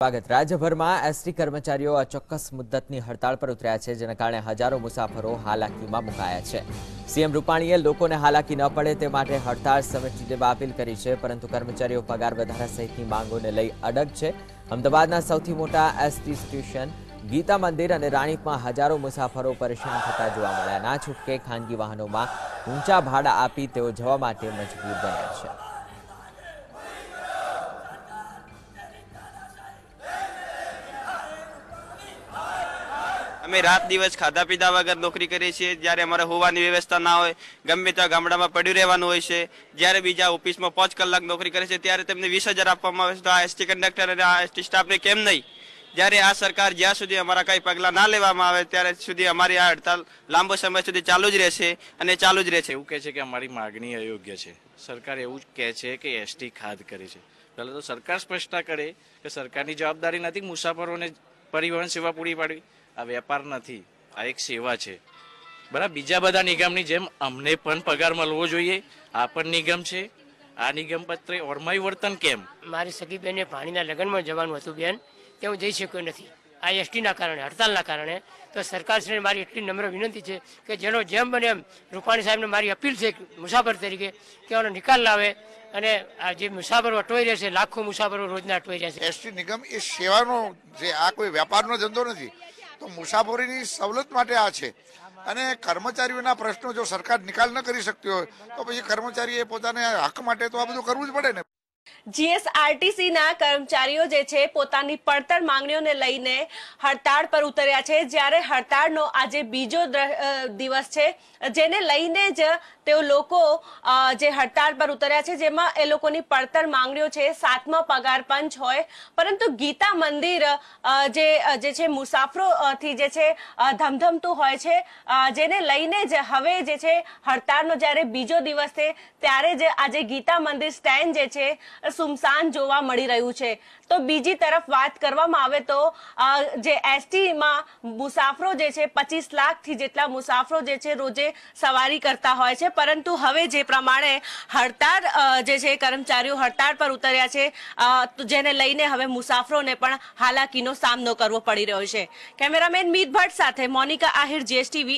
સ્વાગત. રાજ્યભરમાં એસટી કર્મચારીઓ અચોક્કસ મુદ્દતની હડતાળ પર ઉતર્યા છે, જેના કારણે હજારો મુસાફરો હાલાકીમાં મુકાયા છે. સીએમ રૂપાણીએ લોકોને હાલાકી ન પડે તે માટે હડતાળ સમેટી દેવા અપીલ કરી છે, પરંતુ કર્મચારીઓ પગાર વધારા સહિતની માંગોને લઈ અડગ છે. અમદાવાદના સૌથી મોટા એસટી સ્ટેશન ગીતા મંદિર અને રાણીપમાં હજારો મુસાફરો પરેશાન થતા જોવા મળ્યા. ના છૂટકે ખાનગી વાહનોમાં ઊંચા ભાડા આપી તેઓ જવા માટે મજબૂર બન્યા છે. અમે રાત દિવસ ખાધા પીધા વગર નોકરી કરીએ છીએ. જ્યારે અમારે હોવાની વ્યવસ્થા ના હોય, ગમે ત્યાં ગામડામાં પડ્યું રહેવાનું હોય છે, જ્યારે બીજા ઓફિસમાં પાંચ કલાક નોકરી કરે છે, ત્યારે તેમને વીસ હજાર આપવામાં આવે છે. તો આ એસટી કંડક્ટર અને આ એસટી સ્ટાફને કેમ નહીં? જ્યારે આ સરકાર જ્યાં સુધી અમારા કઈ પગલાં ના લેવામાં આવે, ત્યારે સુધી અમારી આ હડતાલ લાંબો સમય સુધી ચાલુ જ રહેશે અને ચાલુ જ રહેશે. એવું કહે છે કે અમારી માગણી અયોગ્ય છે. સરકાર એવું જ કહે છે કે એસટી ખાદ કરે છે. પહેલાં તો સરકાર સ્પષ્ટતા કરે કે સરકારની જવાબદારી નથી મુસાફરોને પરિવહન સેવા પૂરી પાડવી. આ વેપાર નથી આ એક સેવા છે. બરાબર બીજા બધા નિગમની જેમ અમને પણ પગાર મળવો જોઈએ. આ પણ નિગમ છે. આ નિગમ પત્રે ઓરમાયું વર્તન કેમ? મારી સગી બેને ભાણીના લગ્નમાં જવાનું હતું બેન તે હું જઈ શક્યો નથી. આ એસટીના કારણે હડતાલના કારણે તો સરકારશ્રીને મારી એટલી નમ્ર વિનંતી છે કે જેનો જેમ બને એમ રૂપાણી સાહેબને મારી અપીલ છે મુસાફર તરીકે કે એનો નિકાલ લાવે અને આ જે મુસાફરો અટવાઈ રહ્યા છે લાખો મુસાફરો રોજના અટવાઈ રહ્યા છે. એસટી નિગમ એ સેવાનો જે આ કોઈ વેપારનો ધંધો નથી. તો મુસાફરીની સવલત માટે આ છે. અને કર્મચારીઓના પ્રશ્નો જો સરકાર નિકાલ ન કરી શકતી હોય, તો પછી કર્મચારીએ પોતાને હક માટે તો આ બધું કરવું જ પડે ને. જીએસઆરટીસી ના કર્મચારીઓ જે છે પોતાની પડતર માંગણીઓને લઈને હડતાળ પર ઉતર્યા છે. જ્યારે હડતાળનો આજે બીજો દિવસ છે, જેને લઈને જ તેઓ લોકો જે હડતાળ પર ઉતર્યા છે, જેમાં એ લોકોની પડતર માંગણીઓ છે, સાતમા પગાર પંચ હોય, પરંતુ ગીતા મંદિર જે જે છે મુસાફરોથી જે છે ધમધમતું હોય છે જેને લઈને જ હવે જે છે હડતાળનો જ્યારે બીજો દિવસ છે, ત્યારે જ આજે ગીતા મંદિર સ્ટેન્ડ જે છે સુમસાન જોવા મળી રહ્યું છે. તો બીજી તરફ વાત કરવામાં આવે તો જે એસટીમાં મુસાફરો જે છે, પચીસ લાખથી જેટલા મુસાફરો જે છે, રોજે સવારી કરતા હોય છે. પરંતુ હવે જે પ્રમાણે હડતાળ જે છે, કર્મચારીઓ હડતાળ પર ઉતર્યા છે જેને લઈને હવે મુસાફરોને પણ હાલાકીનો સામનો કરવો પડી રહ્યો છે. કેમેરામેન મીત ભટ્ટ સાથે મોનિકા આહિર, જીએસટીવી